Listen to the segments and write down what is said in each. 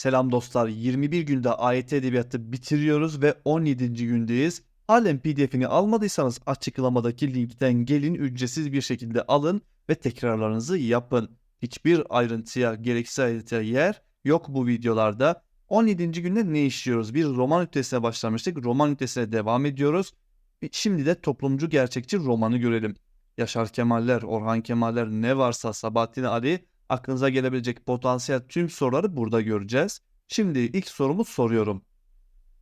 Selam dostlar. 21 günde AYT Edebiyatı bitiriyoruz ve 17. gündeyiz. Halen PDF'ini almadıysanız açıklamadaki linkten gelin ücretsiz bir şekilde alın ve tekrarlarınızı yapın. Hiçbir ayrıntıya, gereksiz ayrıntıya yer yok bu videolarda. 17. günde ne işliyoruz? Bir roman ünitesine başlamıştık. Roman ünitesine devam ediyoruz. Şimdi de toplumcu gerçekçi romanı görelim. Yaşar Kemaller, Orhan Kemaller ne varsa Sabahattin Ali aklınıza gelebilecek potansiyel tüm soruları burada göreceğiz. Şimdi ilk sorumu soruyorum.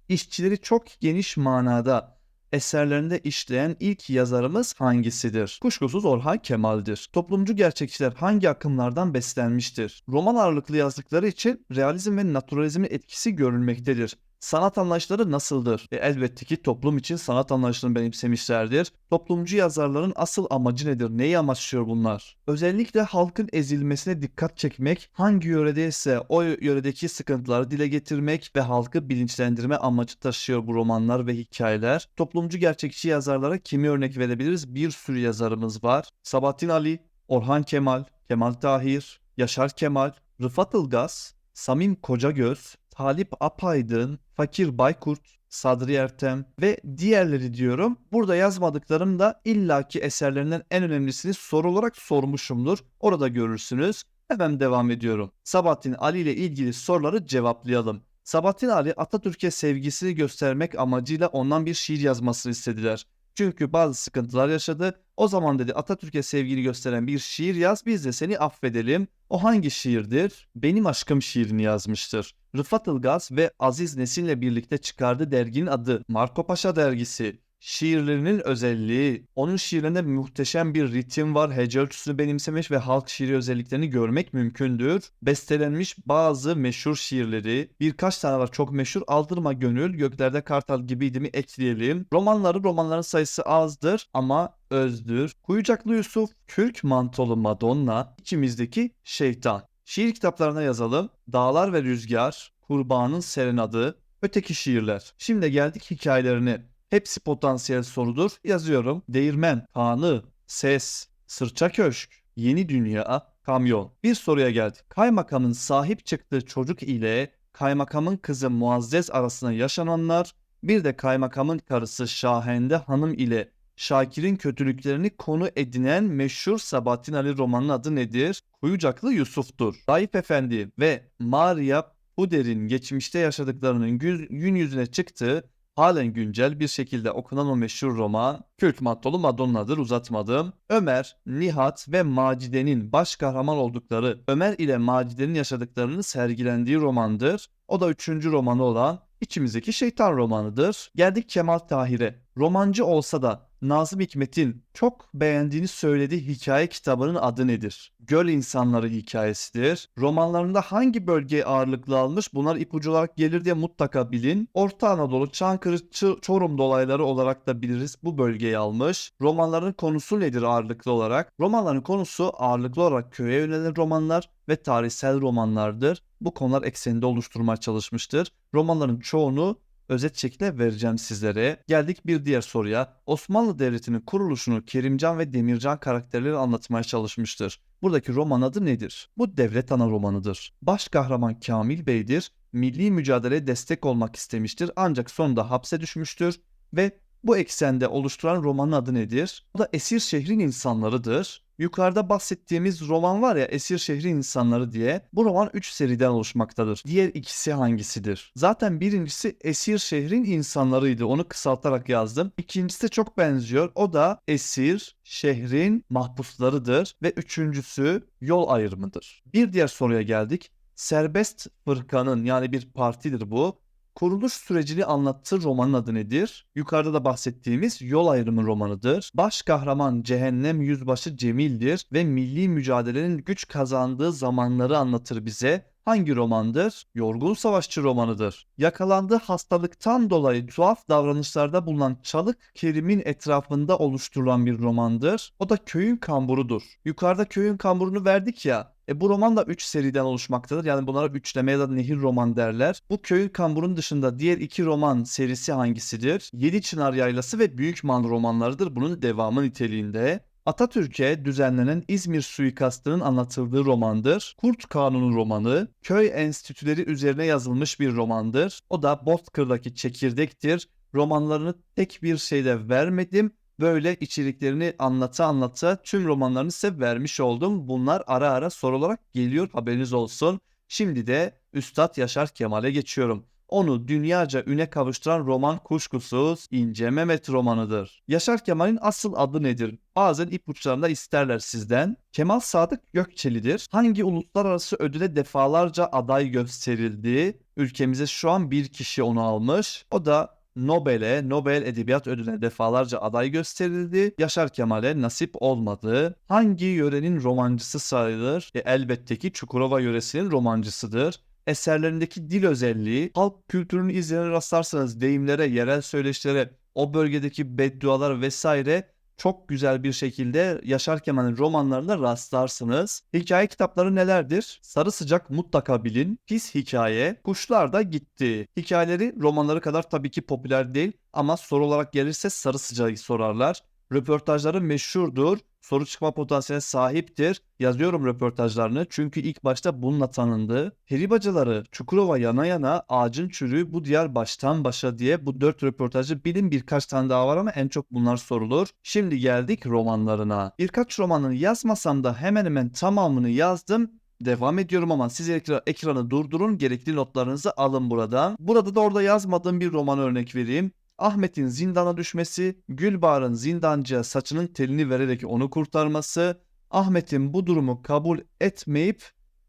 İşçileri çok geniş manada eserlerinde işleyen ilk yazarımız hangisidir? Kuşkusuz Orhan Kemal'dir. Toplumcu gerçekçiler hangi akımlardan beslenmiştir? Roman ağırlıklı yazdıkları için realizm ve naturalizmin etkisi görülmektedir. Sanat anlayışları nasıldır? E, elbette ki toplum için sanat anlayışlarını benimsemişlerdir. Toplumcu yazarların asıl amacı nedir? Neyi amaçlıyor bunlar? Özellikle halkın ezilmesine dikkat çekmek, hangi yöredeyse o yöredeki sıkıntıları dile getirmek ve halkı bilinçlendirme amacı taşıyor bu romanlar ve hikayeler. Toplumcu gerçekçi yazarlara kimi örnek verebiliriz? Bir sürü yazarımız var. Sabahattin Ali, Orhan Kemal, Kemal Tahir, Yaşar Kemal, Rıfat Ilgaz, Samim Kocagöz, Talip Apaydın, Fakir Baykurt, Sadri Ertem ve diğerleri diyorum. Burada yazmadıklarım da illaki eserlerinden en önemlisini soru olarak sormuşumdur. Orada görürsünüz. Hemen devam ediyorum. Sabahattin Ali ile ilgili soruları cevaplayalım. Sabahattin Ali Atatürk'e sevgisini göstermek amacıyla ondan bir şiir yazmasını istediler. Çünkü bazı sıkıntılar yaşadı. O zaman dedi Atatürk'e sevgini gösteren bir şiir yaz biz de seni affedelim. O hangi şiirdir? Benim aşkım şiirini yazmıştır. Rıfat Ilgaz ve Aziz Nesin'le birlikte çıkardığı derginin adı Marco Paşa dergisi. Şiirlerinin özelliği, onun şiirlerinde muhteşem bir ritim var, hece ölçüsünü benimsemiş ve halk şiiri özelliklerini görmek mümkündür. Bestelenmiş bazı meşhur şiirleri, birkaç tane var çok meşhur, Aldırma Gönül, Göklerde Kartal gibiydi mi ekleyelim. Romanları, romanların sayısı azdır ama özdür. Kuyucaklı Yusuf, Kürk Mantolu Madonna, içimizdeki şeytan. Şiir kitaplarına yazalım. Dağlar ve Rüzgar, Kurbanın Serenadı, Öteki şiirler. Şimdi geldik hikayelerine. Hepsi potansiyel sorudur. Yazıyorum. Değirmen, Kanı, Ses, Sırça Köşk, Yeni Dünya, Kamyon. Bir soruya geldik. Kaymakamın sahip çıktığı çocuk ile kaymakamın kızı Muazzez arasında yaşananlar, bir de kaymakamın karısı Şahende Hanım ile Şakir'in kötülüklerini konu edinen meşhur Sabahattin Ali romanının adı nedir? Kuyucaklı Yusuf'tur. Raif Efendi ve Maria Puder'in geçmişte yaşadıklarının gün yüzüne çıktığı halen güncel bir şekilde okunan o meşhur roman Kürk Mattolu Madonna'dır uzatmadım. Ömer, Nihat ve Macide'nin baş kahraman oldukları Ömer ile Macide'nin yaşadıklarını sergilendiği romandır. O da üçüncü romanı olan içimizdeki şeytan romanıdır. Geldik Kemal Tahir'e. Romancı olsa da Nazım Hikmet'in çok beğendiğini söylediği hikaye kitabının adı nedir? Göl İnsanları hikayesidir. Romanlarında hangi bölgeye ağırlıklı almış bunlar ipucu olarak gelir diye mutlaka bilin. Orta Anadolu, Çankırı, Çorum dolayları olarak da biliriz bu bölgeyi almış. Romanların konusu nedir ağırlıklı olarak? Romanların konusu ağırlıklı olarak köye yönelen romanlar ve tarihsel romanlardır. Bu konular ekseninde oluşturmaya çalışmıştır. Romanların çoğunu özet şekilde vereceğim sizlere. Geldik bir diğer soruya. Osmanlı Devleti'nin kuruluşunu Kerimcan ve Demircan karakterleri anlatmaya çalışmıştır. Buradaki roman adı nedir? Bu devlet ana romanıdır. Baş kahraman Kamil Bey'dir. Milli mücadeleye destek olmak istemiştir ancak sonunda hapse düşmüştür ve bu eksende oluşturan romanın adı nedir? Bu da Esir Şehrin İnsanlarıdır. Yukarıda bahsettiğimiz roman var ya Esir Şehri İnsanları diye. Bu roman 3 seriden oluşmaktadır. Diğer ikisi hangisidir? Zaten birincisi Esir Şehrin İnsanlarıydı. Onu kısaltarak yazdım. İkincisi de çok benziyor. O da Esir Şehrin Mahpuslarıdır. Ve üçüncüsü Yol Ayrımıdır. Bir diğer soruya geldik. Serbest fırkanın yani bir partidir bu kuruluş sürecini anlattığı romanın adı nedir? Yukarıda da bahsettiğimiz yol ayrımı romanıdır. Baş kahraman cehennem yüzbaşı Cemil'dir ve milli mücadelenin güç kazandığı zamanları anlatır bize. Hangi romandır? Yorgun Savaşçı romanıdır. Yakalandığı hastalıktan dolayı tuhaf davranışlarda bulunan Çalık Kerim'in etrafında oluşturulan bir romandır. O da köyün kamburudur. Yukarıda köyün kamburunu verdik ya. E bu roman da 3 seriden oluşmaktadır. Yani bunlara üçleme ya da nehir roman derler. Bu köyün kamburun dışında diğer iki roman serisi hangisidir? Yedi Çınar Yaylası ve Büyük Man romanlarıdır bunun devamı niteliğinde. Atatürk'e düzenlenen İzmir suikastının anlatıldığı romandır. Kurt Kanunu romanı, köy enstitüleri üzerine yazılmış bir romandır. O da Bozkır'daki çekirdektir. Romanlarını tek bir şeyde vermedim. Böyle içeriklerini anlata anlata tüm romanlarını size vermiş oldum. Bunlar ara ara soru olarak geliyor haberiniz olsun. Şimdi de Üstad Yaşar Kemal'e geçiyorum. Onu dünyaca üne kavuşturan roman kuşkusuz İnce Mehmet romanıdır. Yaşar Kemal'in asıl adı nedir? Bazen ipuçlarında isterler sizden. Kemal Sadık Gökçeli'dir. Hangi uluslararası ödüle defalarca aday gösterildi? Ülkemize şu an bir kişi onu almış. O da Nobel'e, Nobel Edebiyat Ödülü'ne defalarca aday gösterildi. Yaşar Kemal'e nasip olmadı. Hangi yörenin romancısı sayılır? E, elbette ki Çukurova yöresinin romancısıdır eserlerindeki dil özelliği, halk kültürünü izleyene rastlarsanız deyimlere, yerel söyleşilere, o bölgedeki beddualar vesaire çok güzel bir şekilde Yaşar Kemal'in romanlarında rastlarsınız. Hikaye kitapları nelerdir? Sarı Sıcak mutlaka bilin. Pis Hikaye, Kuşlar da Gitti. Hikayeleri romanları kadar tabii ki popüler değil ama soru olarak gelirse Sarı Sıcak'ı sorarlar. Röportajları meşhurdur. Soru çıkma potansiyeline sahiptir. Yazıyorum röportajlarını çünkü ilk başta bununla tanındı. Peribacıları, Çukurova yana yana, ağacın çürüğü bu diyar baştan başa diye bu dört röportajı bilin birkaç tane daha var ama en çok bunlar sorulur. Şimdi geldik romanlarına. Birkaç romanını yazmasam da hemen hemen tamamını yazdım. Devam ediyorum ama siz ekra- ekranı durdurun gerekli notlarınızı alın buradan. Burada da orada yazmadığım bir roman örnek vereyim. Ahmet'in zindana düşmesi, Gülbahar'ın zindancıya saçının telini vererek onu kurtarması, Ahmet'in bu durumu kabul etmeyip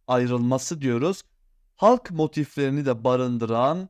ayrılması diyoruz. Halk motiflerini de barındıran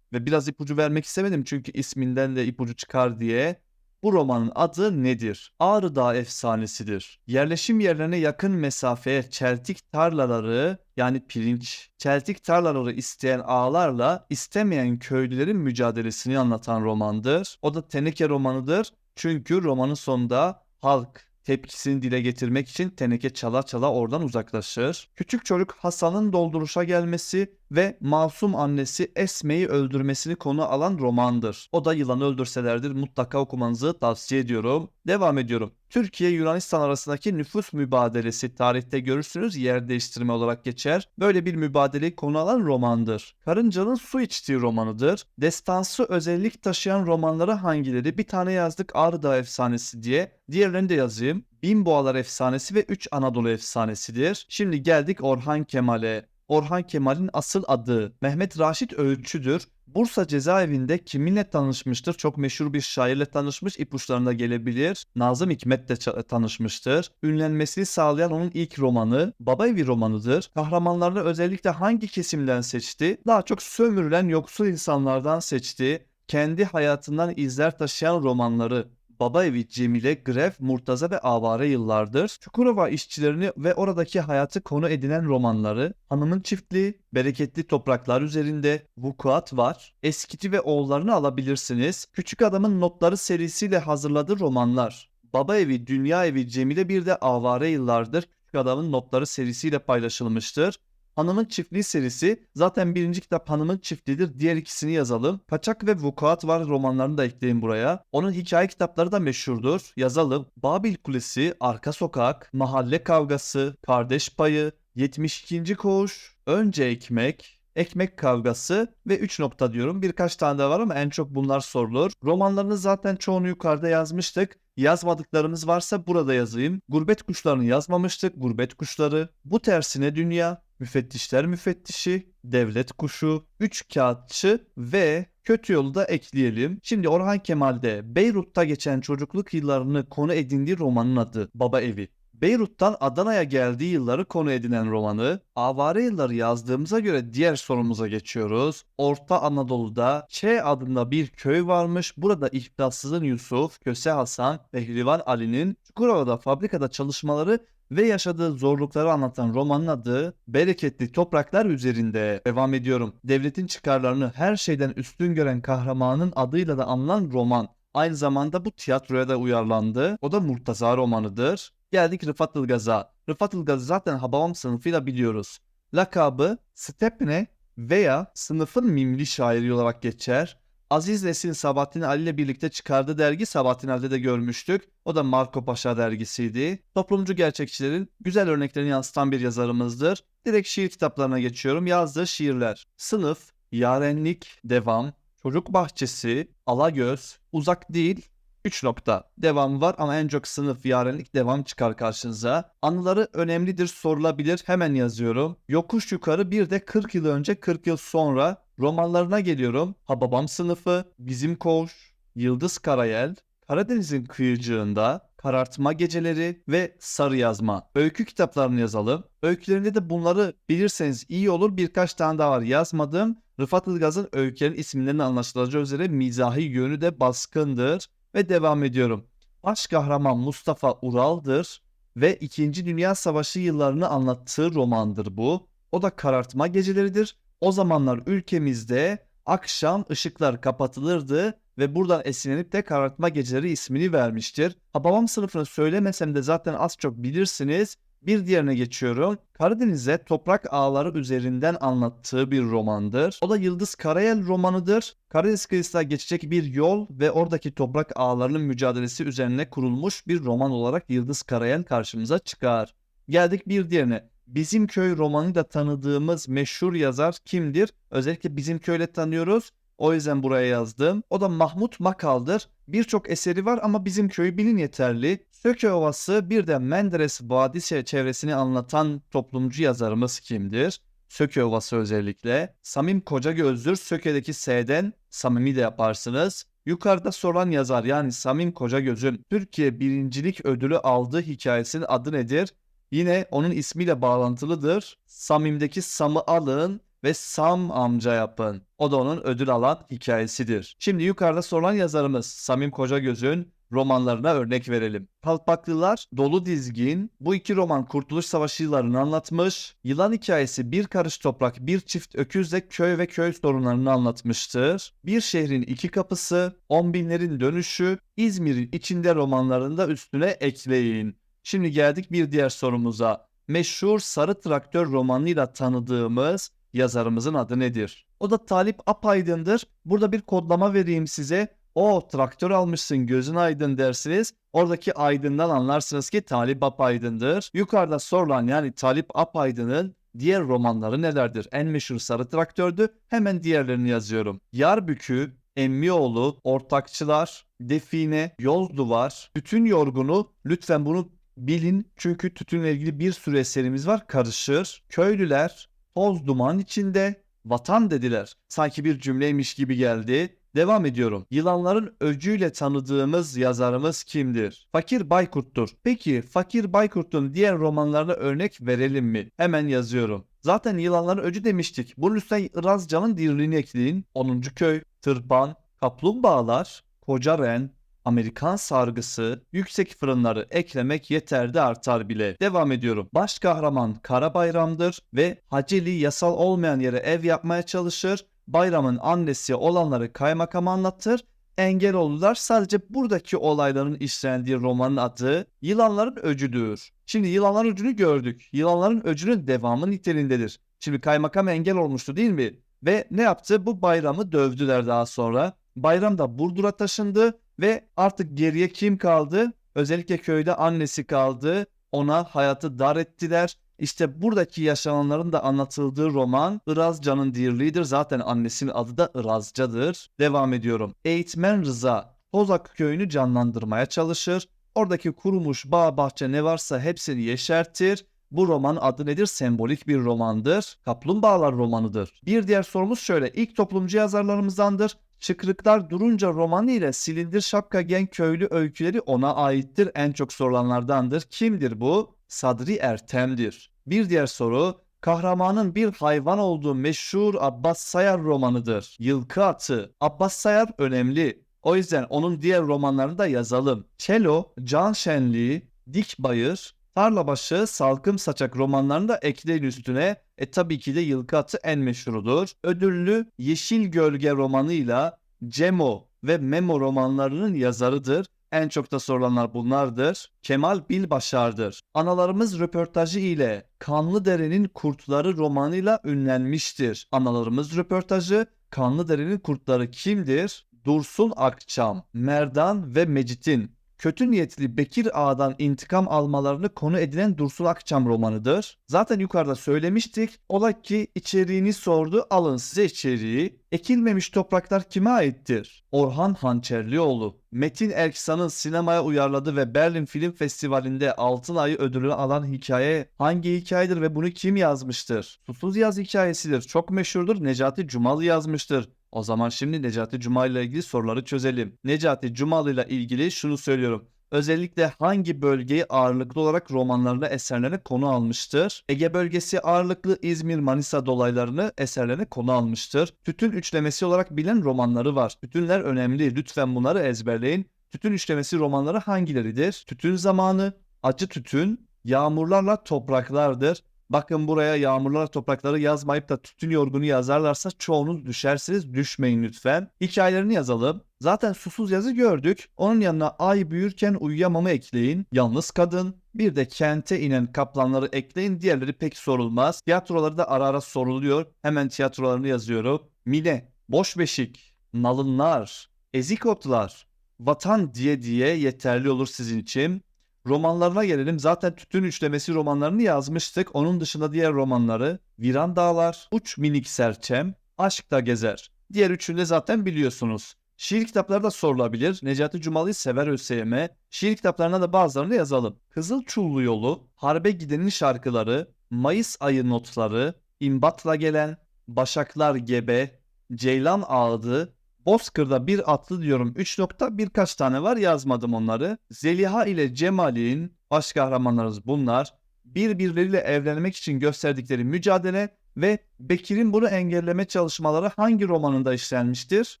ve biraz ipucu vermek istemedim çünkü isminden de ipucu çıkar diye. Bu romanın adı nedir? Ağrı Dağı efsanesidir. Yerleşim yerlerine yakın mesafeye çeltik tarlaları yani pirinç, çeltik tarlaları isteyen ağalarla istemeyen köylülerin mücadelesini anlatan romandır. O da teneke romanıdır. Çünkü romanın sonunda halk tepkisini dile getirmek için teneke çala çala oradan uzaklaşır. Küçük çocuk Hasan'ın dolduruşa gelmesi ve masum annesi Esme'yi öldürmesini konu alan romandır. O da yılanı öldürselerdir mutlaka okumanızı tavsiye ediyorum. Devam ediyorum. Türkiye Yunanistan arasındaki nüfus mübadelesi tarihte görürsünüz yer değiştirme olarak geçer. Böyle bir mübadeleyi konu alan romandır. Karıncanın su içtiği romanıdır. Destansı özellik taşıyan romanları hangileri? Bir tane yazdık Ağrı Dağı efsanesi diye. Diğerlerini de yazayım. Bin Boğalar efsanesi ve Üç Anadolu efsanesidir. Şimdi geldik Orhan Kemal'e. Orhan Kemal'in asıl adı Mehmet Raşit Öğütçü'dür. Bursa cezaevinde kiminle tanışmıştır? Çok meşhur bir şairle tanışmış. ipuçlarında gelebilir. Nazım Hikmet'le tanışmıştır. Ünlenmesini sağlayan onun ilk romanı Baba Evi romanıdır. Kahramanlarını özellikle hangi kesimden seçti? Daha çok sömürülen yoksul insanlardan seçti. Kendi hayatından izler taşıyan romanları Baba Evi, Cemile, Grev, Murtaza ve Avare yıllardır Çukurova işçilerini ve oradaki hayatı konu edinen romanları, Hanımın Çiftliği, Bereketli Topraklar üzerinde, Vukuat var, Eskiti ve Oğullarını alabilirsiniz. Küçük Adamın Notları serisiyle hazırladığı romanlar, Baba Evi, Dünya Evi, Cemile bir de Avare yıllardır Küçük Adamın Notları serisiyle paylaşılmıştır. Hanımın Çiftliği serisi zaten birinci kitap Hanımın Çiftliği'dir. Diğer ikisini yazalım. Kaçak ve Vukuat var romanlarını da ekleyin buraya. Onun hikaye kitapları da meşhurdur. Yazalım. Babil Kulesi, Arka Sokak, Mahalle Kavgası, Kardeş Payı, 72. Koğuş, Önce Ekmek, ekmek kavgası ve 3 nokta diyorum. Birkaç tane daha var ama en çok bunlar sorulur. Romanlarını zaten çoğunu yukarıda yazmıştık. Yazmadıklarımız varsa burada yazayım. Gurbet kuşlarını yazmamıştık. Gurbet kuşları. Bu tersine dünya. Müfettişler müfettişi. Devlet kuşu. Üç kağıtçı ve kötü yolu da ekleyelim. Şimdi Orhan Kemal'de Beyrut'ta geçen çocukluk yıllarını konu edindiği romanın adı Baba Evi. Beyrut'tan Adana'ya geldiği yılları konu edinen romanı, avare yılları yazdığımıza göre diğer sorumuza geçiyoruz. Orta Anadolu'da Ç adında bir köy varmış. Burada İhtiyatsızın Yusuf, Köse Hasan ve Hrivan Ali'nin Çukurova'da fabrikada çalışmaları ve yaşadığı zorlukları anlatan romanın adı Bereketli Topraklar Üzerinde. Devam ediyorum. Devletin çıkarlarını her şeyden üstün gören kahramanın adıyla da anılan roman. Aynı zamanda bu tiyatroya da uyarlandı. O da Murtaza romanıdır. Geldik Rıfat Ilgaz'a. Rıfat Ilgaz'ı zaten Hababam sınıfıyla biliyoruz. Lakabı Stepne veya sınıfın mimli şairi olarak geçer. Aziz Nesin Sabahattin Ali ile birlikte çıkardığı dergi Sabahattin Ali'de de görmüştük. O da Marco Paşa dergisiydi. Toplumcu gerçekçilerin güzel örneklerini yansıtan bir yazarımızdır. Direkt şiir kitaplarına geçiyorum. Yazdığı şiirler. Sınıf, Yarenlik, Devam, Çocuk Bahçesi, Alagöz, Uzak Değil, 3 nokta. Devam var ama en çok sınıf yarenlik devam çıkar karşınıza. Anıları önemlidir sorulabilir hemen yazıyorum. Yokuş yukarı bir de 40 yıl önce 40 yıl sonra romanlarına geliyorum. Hababam sınıfı, Bizim Koğuş, Yıldız Karayel, Karadeniz'in kıyıcığında, Karartma Geceleri ve Sarı Yazma. Öykü kitaplarını yazalım. Öykülerinde de bunları bilirseniz iyi olur. Birkaç tane daha var yazmadım. Rıfat Ilgaz'ın öykülerin isimlerinin anlaşılacağı üzere mizahi yönü de baskındır. Ve devam ediyorum. Baş kahraman Mustafa Ural'dır ve 2. Dünya Savaşı yıllarını anlattığı romandır bu. O da karartma geceleridir. O zamanlar ülkemizde akşam ışıklar kapatılırdı ve buradan esinlenip de karartma geceleri ismini vermiştir. Hababam sınıfını söylemesem de zaten az çok bilirsiniz. Bir diğerine geçiyorum. Karadeniz'e toprak ağları üzerinden anlattığı bir romandır. O da Yıldız Karayel romanıdır. Karadeniz kıyısına geçecek bir yol ve oradaki toprak ağlarının mücadelesi üzerine kurulmuş bir roman olarak Yıldız Karayel karşımıza çıkar. Geldik bir diğerine. Bizim Köy romanı da tanıdığımız meşhur yazar kimdir? Özellikle Bizim Köy'le tanıyoruz. O yüzden buraya yazdım. O da Mahmut Makal'dır. Birçok eseri var ama bizim köyü bilin yeterli. Söke Ovası bir de Menderes Vadisi çevresini anlatan toplumcu yazarımız kimdir? Söke Ovası özellikle. Samim Kocagöz'dür. Söke'deki S'den samimi de yaparsınız. Yukarıda soran yazar yani Samim Kocagöz'ün Türkiye birincilik ödülü aldığı hikayesinin adı nedir? Yine onun ismiyle bağlantılıdır. Samim'deki Sam'ı alın ve Sam amca yapın. O da onun ödül alan hikayesidir. Şimdi yukarıda sorulan yazarımız Samim Kocagöz'ün romanlarına örnek verelim. Kalpaklılar Dolu Dizgin bu iki roman Kurtuluş Savaşı yıllarını anlatmış. Yılan hikayesi Bir Karış Toprak Bir Çift Öküzle köy ve köy sorunlarını anlatmıştır. Bir Şehrin iki Kapısı, On Binlerin Dönüşü, İzmir'in içinde romanlarında üstüne ekleyin. Şimdi geldik bir diğer sorumuza. Meşhur Sarı Traktör romanıyla tanıdığımız yazarımızın adı nedir? O da Talip Apaydın'dır. Burada bir kodlama vereyim size. O traktör almışsın gözün aydın dersiniz. Oradaki aydından anlarsınız ki Talip Apaydın'dır. Yukarıda sorulan yani Talip Apaydın'ın diğer romanları nelerdir? En meşhur Sarı Traktör'dü. Hemen diğerlerini yazıyorum. Yarbükü, Emmioğlu, Ortakçılar, Define, Yol Duvar, Bütün Yorgunu. Lütfen bunu bilin çünkü tütünle ilgili bir sürü eserimiz var karışır. Köylüler, toz duman içinde vatan dediler. Sanki bir cümleymiş gibi geldi. Devam ediyorum. Yılanların öcüyle tanıdığımız yazarımız kimdir? Fakir Baykurt'tur. Peki Fakir Baykurt'un diğer romanlarına örnek verelim mi? Hemen yazıyorum. Zaten yılanların öcü demiştik. Bunun üstüne Irazcan'ın dirliğini ekleyin. 10. Köy, Tırpan, Kaplumbağalar, Koca Ren, Amerikan sargısı, yüksek fırınları eklemek yeterdi artar bile. Devam ediyorum. Baş kahraman Kara Bayram'dır ve Haceli yasal olmayan yere ev yapmaya çalışır. Bayram'ın annesi olanları kaymakam anlatır. Engel oldular. Sadece buradaki olayların işlendiği romanın adı Yılanların Öcüdür. Şimdi Yılanların Öcü'nü gördük. Yılanların Öcü'nün devamı niteliğindedir. Şimdi kaymakam engel olmuştu değil mi? Ve ne yaptı? Bu bayramı dövdüler daha sonra. Bayram da Burdur'a taşındı ve artık geriye kim kaldı? Özellikle köyde annesi kaldı. Ona hayatı dar ettiler. İşte buradaki yaşananların da anlatıldığı roman Irazcan'ın dirliğidir. Zaten annesinin adı da Irazcadır. Devam ediyorum. Eğitmen Rıza Tozak köyünü canlandırmaya çalışır. Oradaki kurumuş bağ bahçe ne varsa hepsini yeşertir. Bu roman adı nedir? Sembolik bir romandır. Kaplumbağalar romanıdır. Bir diğer sorumuz şöyle. İlk toplumcu yazarlarımızdandır. Çıkrıklar Durunca romanı ile Silindir Şapka Gen Köylü öyküleri ona aittir. En çok sorulanlardandır. Kimdir bu? Sadri Ertem'dir. Bir diğer soru kahramanın bir hayvan olduğu meşhur Abbas Sayar romanıdır. Yılkı Atı. Abbas Sayar önemli. O yüzden onun diğer romanlarını da yazalım. Çelo, Can Şenliği, Dik Bayır, Tarlabaşı, Salkım Saçak romanlarını da ekleyin üstüne. E tabii ki de Yılkı Atı en meşhurudur. Ödüllü Yeşil Gölge romanıyla Cemo ve Memo romanlarının yazarıdır. En çok da sorulanlar bunlardır. Kemal Bilbaşar'dır. Analarımız röportajı ile Kanlıdere'nin Kurtları romanıyla ünlenmiştir. Analarımız röportajı Kanlıdere'nin Kurtları kimdir? Dursun Akçam, Merdan ve Mecit'in kötü niyetli Bekir Ağa'dan intikam almalarını konu edilen Dursun Akçam romanıdır. Zaten yukarıda söylemiştik. Ola ki içeriğini sordu. Alın size içeriği. Ekilmemiş topraklar kime aittir? Orhan Hançerlioğlu. Metin Erksan'ın sinemaya uyarladığı ve Berlin Film Festivali'nde Altın Ayı ödülünü alan hikaye hangi hikayedir ve bunu kim yazmıştır? Susuz Yaz hikayesidir. Çok meşhurdur. Necati Cumalı yazmıştır. O zaman şimdi Necati Cumalı ile ilgili soruları çözelim. Necati Cumalı ile ilgili şunu söylüyorum. Özellikle hangi bölgeyi ağırlıklı olarak romanlarına eserlerine konu almıştır? Ege bölgesi ağırlıklı İzmir, Manisa dolaylarını eserlerine konu almıştır. Tütün üçlemesi olarak bilen romanları var. Tütünler önemli. Lütfen bunları ezberleyin. Tütün üçlemesi romanları hangileridir? Tütün zamanı, acı tütün, yağmurlarla topraklardır. Bakın buraya yağmurlar toprakları yazmayıp da tütün yorgunu yazarlarsa çoğunuz düşersiniz. Düşmeyin lütfen. Hikayelerini yazalım. Zaten susuz yazı gördük. Onun yanına ay büyürken uyuyamamı ekleyin. Yalnız kadın. Bir de kente inen kaplanları ekleyin. Diğerleri pek sorulmaz. Tiyatroları da ara ara soruluyor. Hemen tiyatrolarını yazıyorum. Mine, boş beşik, nalınlar, ezik otlar, vatan diye diye yeterli olur sizin için. Romanlarına gelelim. Zaten Tütün Üçlemesi romanlarını yazmıştık. Onun dışında diğer romanları Viran Dağlar, Uç Minik Serçem, Aşk da Gezer. Diğer üçünü de zaten biliyorsunuz. Şiir kitapları da sorulabilir. Necati Cumalı'yı sever ÖSYM. Şiir kitaplarına da bazılarını yazalım. Kızıl Çullu Yolu, Harbe Gidenin Şarkıları, Mayıs Ayı Notları, İmbatla Gelen, Başaklar Gebe, Ceylan Ağıdı, Bozkır'da bir atlı diyorum 3 nokta birkaç tane var yazmadım onları. Zeliha ile Cemal'in baş kahramanlarımız bunlar. Birbirleriyle evlenmek için gösterdikleri mücadele ve Bekir'in bunu engelleme çalışmaları hangi romanında işlenmiştir?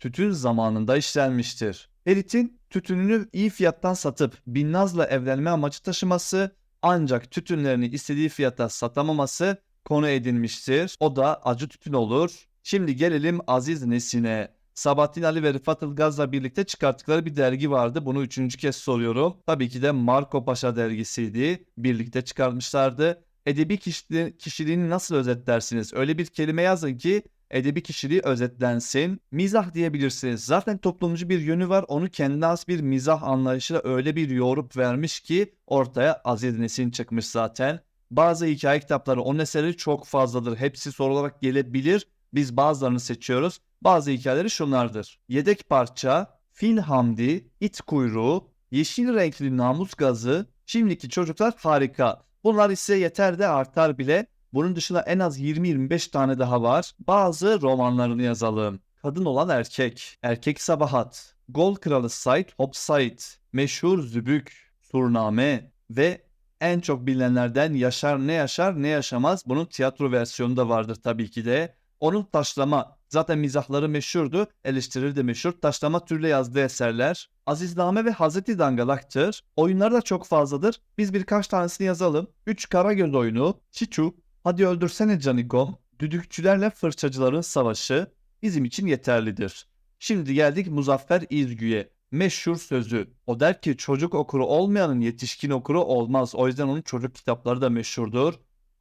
Tütün zamanında işlenmiştir. Ferit'in tütününü iyi fiyattan satıp Binnaz'la evlenme amacı taşıması ancak tütünlerini istediği fiyata satamaması konu edilmiştir. O da acı tütün olur. Şimdi gelelim Aziz Nesin'e. Sabahattin Ali ve Rıfat Ilgaz'la birlikte çıkarttıkları bir dergi vardı. Bunu üçüncü kez soruyorum. Tabii ki de Marco Paşa dergisiydi. Birlikte çıkartmışlardı. Edebi kişiliği, kişiliğini nasıl özetlersiniz? Öyle bir kelime yazın ki edebi kişiliği özetlensin. Mizah diyebilirsiniz. Zaten toplumcu bir yönü var. Onu kendine has bir mizah anlayışıyla öyle bir yorup vermiş ki ortaya Aziz Nesin çıkmış zaten. Bazı hikaye kitapları onun eseri çok fazladır. Hepsi soru olarak gelebilir. Biz bazılarını seçiyoruz. Bazı hikayeleri şunlardır. Yedek parça, fil hamdi, it kuyruğu, yeşil renkli namus gazı, şimdiki çocuklar harika. Bunlar ise yeter de artar bile. Bunun dışında en az 20-25 tane daha var. Bazı romanlarını yazalım. Kadın olan erkek, erkek sabahat, gol kralı Said Hop Said, meşhur zübük, surname ve en çok bilinenlerden Yaşar ne yaşar ne yaşamaz. Bunun tiyatro versiyonu da vardır tabii ki de. Onun taşlama zaten mizahları meşhurdu, eleştirileri meşhur. Taşlama türlü yazdığı eserler. Azizname ve Hazreti Dangalak'tır. Oyunları da çok fazladır. Biz birkaç tanesini yazalım. 3 Karagöz oyunu, Çiçu, Hadi Öldürsene Canikom, Düdükçülerle Fırçacıların Savaşı bizim için yeterlidir. Şimdi geldik Muzaffer İzgü'ye. Meşhur sözü. O der ki çocuk okuru olmayanın yetişkin okuru olmaz. O yüzden onun çocuk kitapları da meşhurdur.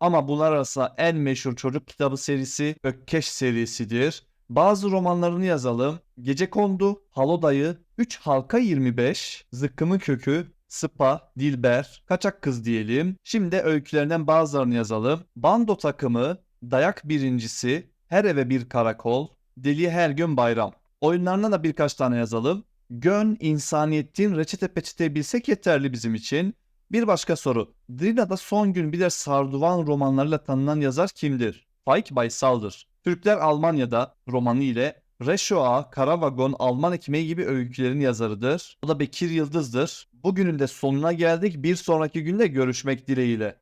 Ama bunlar arasında en meşhur çocuk kitabı serisi Ökkeş serisidir. Bazı romanlarını yazalım. Gece Kondu, Halo Dayı, 3 Halka 25, Zıkkımın Kökü, Sıpa, Dilber, Kaçak Kız diyelim. Şimdi de öykülerinden bazılarını yazalım. Bando takımı, Dayak birincisi, Her eve bir karakol, Deli her gün bayram. Oyunlarına da birkaç tane yazalım. Gön, insaniyetin reçete peçete bilsek yeterli bizim için. Bir başka soru. Drina'da son gün bir de Sarduvan romanlarıyla tanınan yazar kimdir? Faik Baysal'dır. Türkler Almanya'da romanı ile Reşoa, Karavagon, Alman ekmeği gibi öykülerin yazarıdır. O da Bekir Yıldız'dır. Bugünün de sonuna geldik. Bir sonraki günde görüşmek dileğiyle.